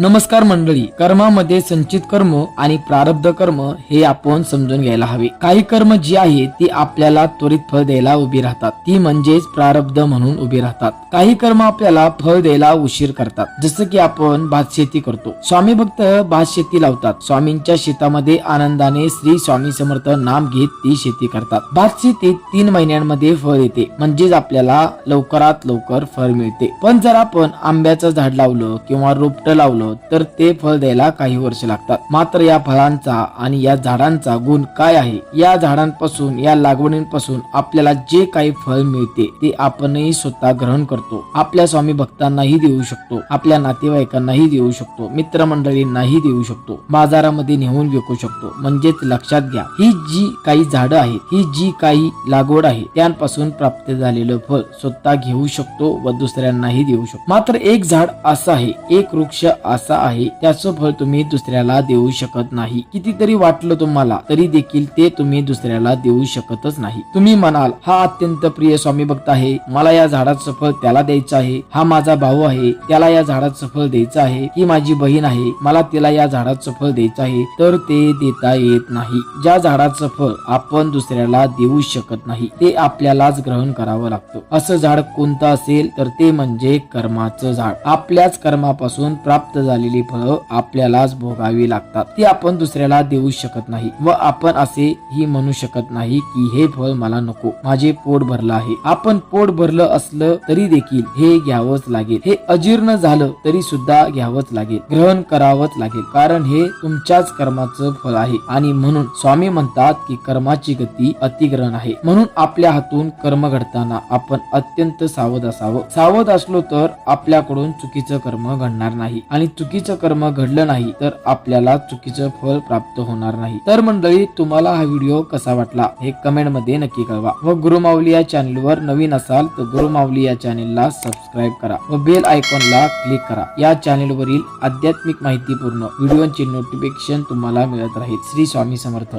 नमस्कार मंडळी कर्मामध्ये संचित कर्म आणि प्रारब्ध कर्म हे आपण समजून घ्यायला हवे. काही कर्म जी आहे ती आपल्याला त्वरित फळ द्यायला उभी राहतात. ती म्हणजेच प्रारब्ध म्हणून उभी राहतात. काही कर्म आपल्याला फळ द्यायला उशीर करतात. जसं की आपण भात शेती करतो. स्वामी भक्त भात शेती लावतात. स्वामींच्या शेतामध्ये आनंदाने श्री स्वामी समर्थ नाम घेत ती शेती करतात. भात शेतीत तीन महिन्यांमध्ये फळ येते. म्हणजेच आपल्याला लवकरात लवकर फळ मिळते. पण जर आपण आंब्याचं झाड लावलं किंवा रोपटं लावलं तर ते फळ द्यायला काही वर्ष लागतात. मात्र या फळांचा आणि या झाडांचा गुण काय आहे? या झाडांपासून या लागवडींपासून आपल्याला जे काही फळ मिळते ते आपणही स्वतः ग्रहण करतो. आपल्या स्वामी भक्तांनाही देऊ शकतो. आपल्या नातेवाईकांनाही देऊ शकतो. मित्रमंडळींनाही देऊ शकतो. बाजारामध्ये नेऊन विकू शकतो. म्हणजेच लक्षात घ्या ही जी काही झाडं आहेत ही जी काही लागवड आहे त्यांपासून प्राप्त झालेलं फळ स्वतः घेऊ शकतो व दुसऱ्यांनाही देऊ शकतो. मात्र एक झाड असं आहे एक वृक्ष असा आहे. त्याचं फळ तुम्ही दुसऱ्याला देऊ शकत नाही. कितीतरी वाटलं तुम्हाला तरी देखील ते तुम्ही दुसऱ्याला देऊ शकतच नाही. तुम्ही म्हणाल हा अत्यंत प्रिय स्वामी भक्त आहे. मला या झाडाचं फळ त्याला द्यायचं आहे. हा माझा भाऊ आहे. त्याला या झाडाचं फळ द्यायचं आहे. ही माझी बहीण आहे. मला तिला या झाडाचं फळ द्यायचं आहे. तर ते देता येत नाही. ज्या झाडाचं फळ आपण दुसऱ्याला देऊ शकत नाही ते आपल्यालाच ग्रहण करावं लागतं. असं झाड कोणतं असेल तर ते म्हणजे कर्माचं झाड. आपल्याच कर्मापासून प्राप्त झालेली फळं आपल्यालाच भोगावी लागतात. ती आपण दुसऱ्याला देऊ शकत नाही व आपण असे ही म्हणू शकत नाही की हे फळ मला नको माझे पोट भरलं आहे. आपण पोट भरलं असलं तरी देखील हे घ्यावंच लागेल. हे अजीर्ण झालं तरी सुद्धा घ्यावंच लागेल. ग्रहण करावंच लागेल. कारण हे तुमच्याच कर्माचं फळ आहे. आणि म्हणून स्वामी म्हणतात की कर्माची गती अतिग्रहण आहे. म्हणून आपल्या हातून कर्म घडताना आपण अत्यंत सावध असावं. सावध असलो तर आपल्याकडून चुकीचं कर्म घडणार नाही. आणि चुकीचं कर्म घडलं नाही तर आपल्याला चुकीचं फळ प्राप्त होणार नाही. तर मंडळी तुम्हाला हा व्हिडिओ कसा वाटला हे कमेंटमध्ये नक्की कळवा. व गुरुमाऊली या चॅनलवर नवीन असाल तर गुरुमाऊली या चॅनलला सबस्क्राईब करा व बेल आयकॉनला क्लिक करा. या चॅनलवरील आध्यात्मिक माहितीपूर्ण व्हिडिओचे नोटिफिकेशन तुम्हाला मिळत राहील. श्री स्वामी समर्थ.